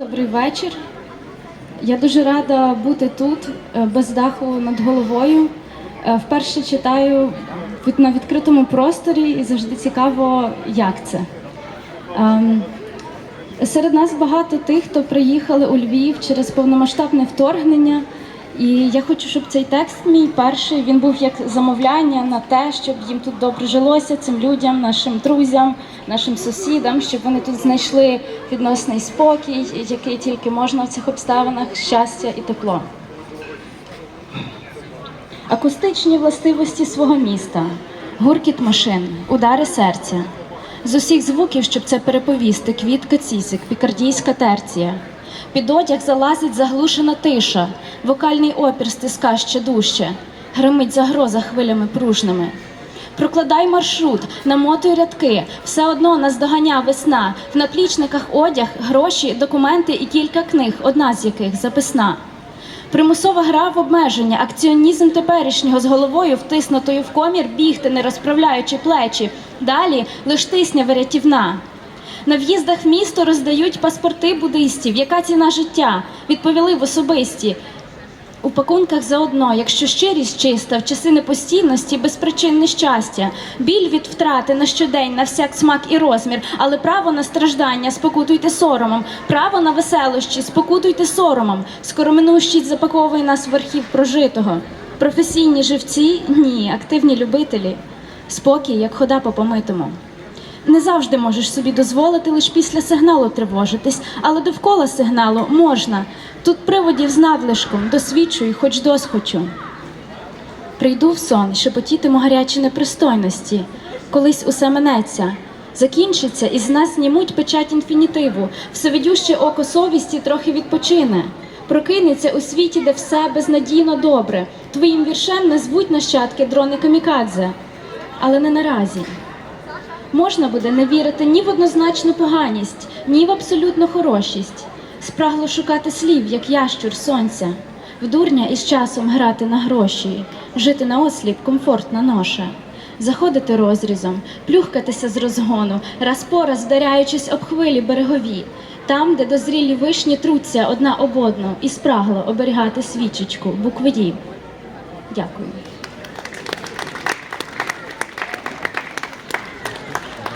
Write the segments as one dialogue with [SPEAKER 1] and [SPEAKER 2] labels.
[SPEAKER 1] Добрий вечір. Я дуже рада бути тут, е, без даху над головою. Е, Вперше читаю на відкритому просторі і завжди цікаво, як це. Ем, Серед нас багато тих, хто приїхали у Львів через повномасштабне вторгнення. І я хочу, щоб цей текст мій перший він був як замовляння на те, щоб їм тут добре жилося, цим людям, нашим друзям, нашим сусідам, щоб вони тут знайшли відносний спокій, який тільки можна в цих обставинах, щастя і тепло. Акустичні властивості свого міста, гуркіт машин, удари серця. З усіх звуків, щоб це переповісти, квітка цісик, пікардійська терція. Під одяг залазить заглушена тиша, вокальний опір стиска ще дужче, гримить загроза хвилями пружними. Прокладай маршрут, намотуй рядки, все одно нас доганя весна. В наплічниках одяг, гроші, документи і кілька книг, одна з яких записна. Примусова гра в обмеження, акціонізм теперішнього з головою втиснутою в комір, бігти, не розправляючи плечі. Далі лиш тисня вирятівна. На в'їздах в місто роздають паспорти буддистів. Яка ціна життя? Відповіли в особисті. У пакунках заодно, якщо щирість чиста, в часи непостійності, безпричинне щастя, біль від втрати на щодень, на всяк смак і розмір, але право на страждання спокутуйте соромом, право на веселощі, спокутуйте соромом, скороминущість запаковує нас в архів прожитого. Професійні живці ні, активні любителі. Спокій, як хода по помитому. Не завжди можеш собі дозволити лише після сигналу тривожитись, але довкола сигналу можна. Тут приводів з надлишком, досвідчую, хоч досхочу. Прийду в сон, шепотітиму гарячі непристойності, колись усе минеться. Закінчиться, і з нас знімуть печать інфінітиву, всевидюще око совісті трохи відпочине. Прокинеться у світі, де все безнадійно добре. Твоїм віршем назвуть нащадки дрони камікадзе, але не наразі. Можна буде не вірити ні в однозначну поганість, ні в абсолютну хорошість. Спрагло шукати слів, як ящур сонця, в дурня із часом грати на гроші, жити на осліп комфортна ноша, заходити розрізом, плюхкатися з розгону, раз по раз вдаряючись об хвилі берегові, там, де дозрілі вишні труться одна об одну, і спрагло оберігати свічечку, буквої. Дякую.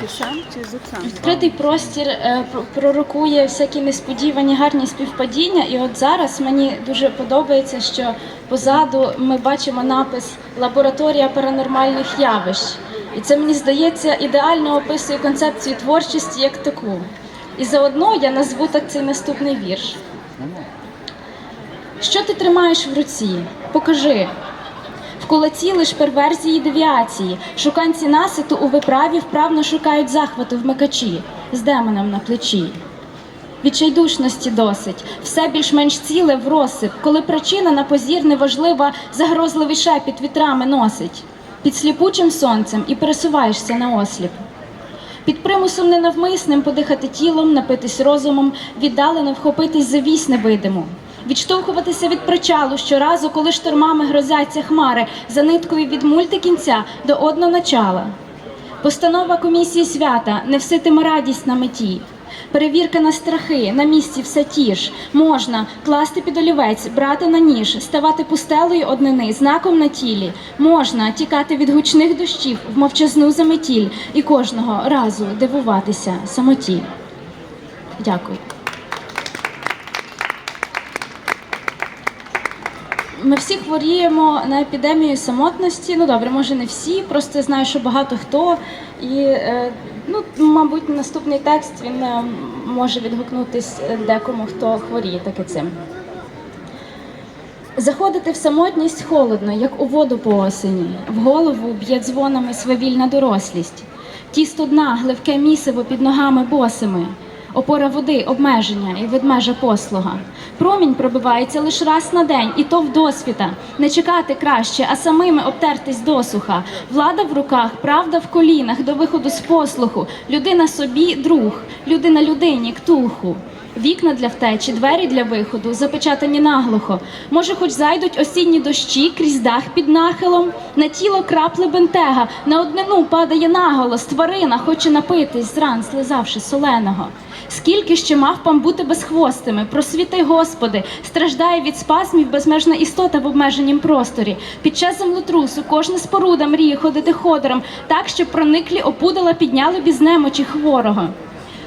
[SPEAKER 2] Ти сам чи з Оксаною?
[SPEAKER 1] Відкритий простір е, про- пророкує всякі несподівані гарні співпадіння. І от зараз мені дуже подобається, що позаду ми бачимо напис Лабораторія паранормальних явищ. І це мені здається ідеально описує концепцію творчості як таку. І заодно я назву так цей наступний вірш. Що ти тримаєш в руці? Покажи. В кулаці лиш перверзії девіації, шуканці наситу у виправі вправно шукають захвату вмикачі з демоном на плечі. Відчайдушності досить, все більш-менш ціле в розсип, коли причина на позір неважлива, загрозливий шепіт вітрами носить. Під сліпучим сонцем і пересуваєшся на осліп. Під примусом ненавмисним подихати тілом, напитись розумом, віддалено вхопитись за вісь невидиму, відштовхуватися від причалу щоразу, коли штормами грозяться хмари, за ниткою від мультикінця до одноначала. Постанова комісії свята невситима радість на меті. Перевірка на страхи, на місці все ті ж. Можна класти під олівець, брати на ніж, ставати пустелою однини, знаком на тілі. Можна тікати від гучних дощів в мовчазну заметіль і кожного разу дивуватися самоті. Дякую. Ми всі хворіємо на епідемію самотності. Ну добре, може не всі, просто знаю, що багато хто. І е, ну, мабуть, наступний текст він е, може відгукнутись декому, хто хворіє таки цим. Заходити в самотність холодно, як у воду по осені. В голову б'є дзвонами свавільна дорослість. Тісто дна, гливке місиво під ногами босими. Опора води, обмеження і ведмежа послуга. Промінь пробивається лише раз на день, і то вдосвіта. Не чекати краще, а самими обтертись досуха. Влада в руках, правда в колінах до виходу з послуху. Людина собі друг, людина людині ктулху. Вікна для втечі, двері для виходу, запечатані наглухо. Може, хоч зайдуть осінні дощі крізь дах під нахилом, на тіло крапли бентега, на однину падає наголос, тварина хоче напитись зран, слизавши соленого. Скільки ще мавпам бути безхвостими, просвіти, Господи, страждає від спазмів безмежна істота в обмеженім просторі. Під час землетрусу кожна споруда мріє ходити ходором, так, щоб прониклі опудала підняли б із немочі хворого.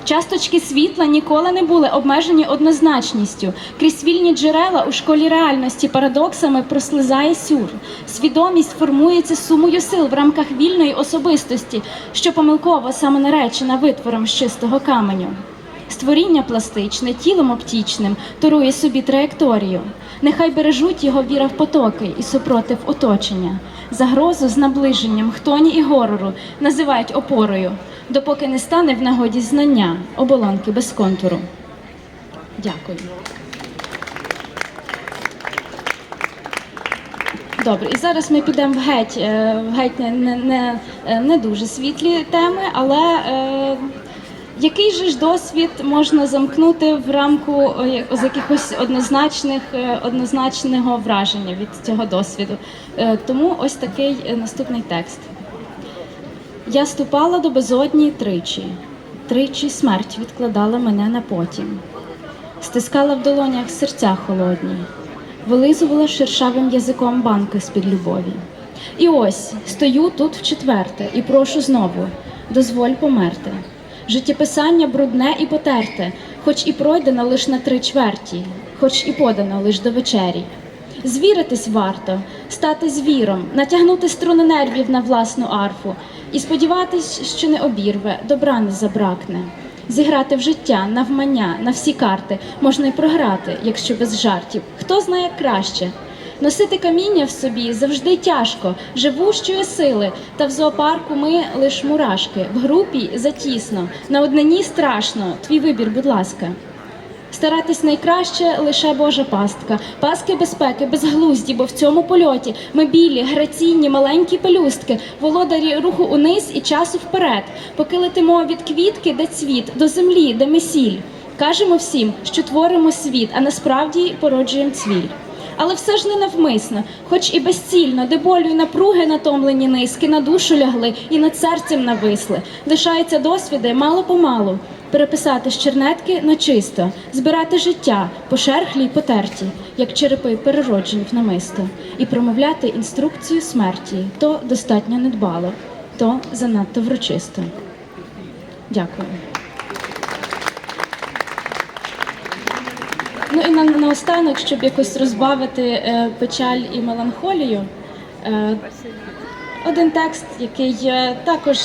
[SPEAKER 1] Часточки світла ніколи не були обмежені однозначністю. Крізь вільні джерела у школі реальності парадоксами прослизає сюр. Свідомість формується сумою сил в рамках вільної особистості, що помилково самонаречена витвором з чистого каменю. Створіння пластичне, тілом оптічним, торує собі траєкторію. Нехай бережуть його віра в потоки і супротив оточення. Загрозу з наближенням хтоні і горору називають опорою, допоки не стане в нагоді знання оболонки без контуру. Дякую. Добре, і зараз ми підемо в геть, е, в геть не, не, е, не дуже світлі теми, але е, який же ж досвід можна замкнути в рамку з якихось однозначних, е, однозначного враження від цього досвіду? Тому ось такий наступний текст. Я ступала до безодні тричі, тричі смерть відкладала мене на потім, стискала в долонях серця холодні, вилизувала шершавим язиком банки з-під любові. І ось стою тут вчетверте і прошу знову, дозволь померти. Життєписання брудне і потерте, хоч і пройдено лиш на три чверті, хоч і подано лиш до вечері. Звіритись варто, стати звіром, натягнути струни нервів на власну арфу і сподіватись, що не обірве, добра не забракне. Зіграти в життя, навмання, на всі карти можна й програти, якщо без жартів. Хто знає краще? Носити каміння в собі завжди тяжко, живущої сили, та в зоопарку ми лиш мурашки, в групі затісно, на однині страшно. Твій вибір, будь ласка. Старатись найкраще лише Божа пастка, паски безпеки, безглузді, бо в цьому польоті ми білі, граційні, маленькі пелюстки, володарі руху униз і часу вперед, поки летимо від квітки, де цвіт, до землі, де ми сіль. Кажемо всім, що творимо світ, а насправді породжуємо цвіль. Але все ж не навмисно, хоч і безцільно, де болю й напруги натомлені низки на душу лягли і над серцем нависли. Лишаються досвіди мало помалу. Переписати з чернетки на чисто, збирати життя пошерхлі й потерті, як черепи перероджені в намисто, і промовляти інструкцію смерті то достатньо недбало, то занадто врочисто. Дякую. Ну і на, наостанок, щоб якось розбавити е, печаль і меланхолію, е, один текст, який е, також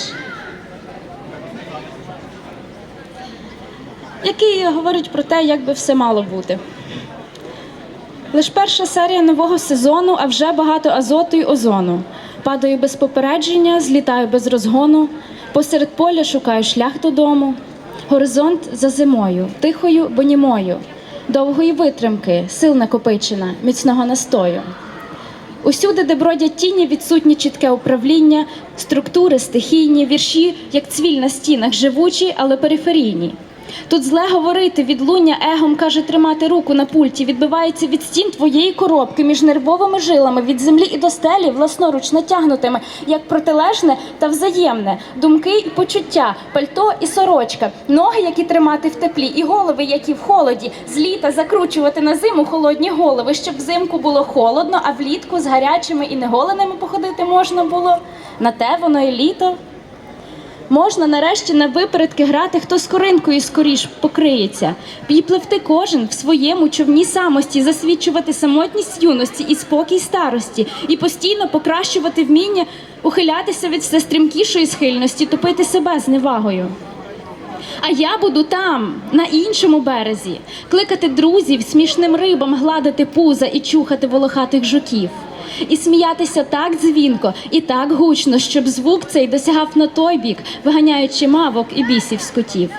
[SPEAKER 1] який говорить про те, як би все мало бути. Лиш перша серія нового сезону, а вже багато азоту й озону. Падаю без попередження, злітаю без розгону. Посеред поля шукаю шлях додому. Горизонт за зимою, тихою, бо німою. Довгої витримки, сил накопичена, міцного настою. Усюди, де бродять тіні, відсутнє чітке управління, структури стихійні, вірші, як цвіль на стінах, живучі, але периферійні. Тут зле говорити, відлуння егом каже тримати руку на пульті, відбивається від стін твоєї коробки між нервовими жилами від землі і до стелі, власноруч натягнутими, як протилежне та взаємне, думки і почуття, пальто і сорочка, ноги, які тримати в теплі, і голови, які в холоді, з літа закручувати на зиму холодні голови, щоб взимку було холодно, а влітку з гарячими і неголеними походити можна було. На те воно і літо. Можна нарешті на випередки грати, хто з коринкою скоріш покриється, і пливти кожен в своєму човні самості, засвідчувати самотність юності і спокій старості, і постійно покращувати вміння, ухилятися від все стрімкішої схильності, топити себе зневагою. А я буду там, на іншому березі, кликати друзів, смішним рибам гладити пуза і чухати волохатих жуків. І сміятися так дзвінко і так гучно, щоб звук цей досягав на той бік, виганяючи мавок і бісів з котів.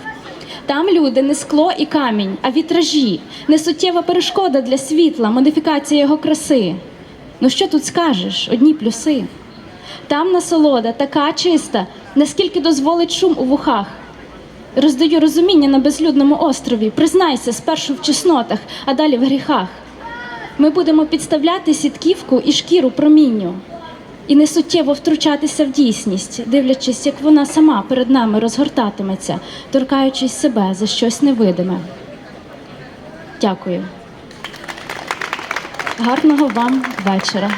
[SPEAKER 1] Там люди не скло і камінь, а вітражі, не суттєва перешкода для світла, модифікація його краси. Ну що тут скажеш? Одні плюси. Там насолода така чиста, наскільки дозволить шум у вухах. Роздаю розуміння на безлюдному острові. Признайся спершу в чеснотах, а далі в гріхах. Ми будемо підставляти сітківку і шкіру промінню, і несуттєво втручатися в дійсність, дивлячись, як вона сама перед нами розгортатиметься, торкаючись себе за щось невидиме. Дякую. Гарного вам вечора.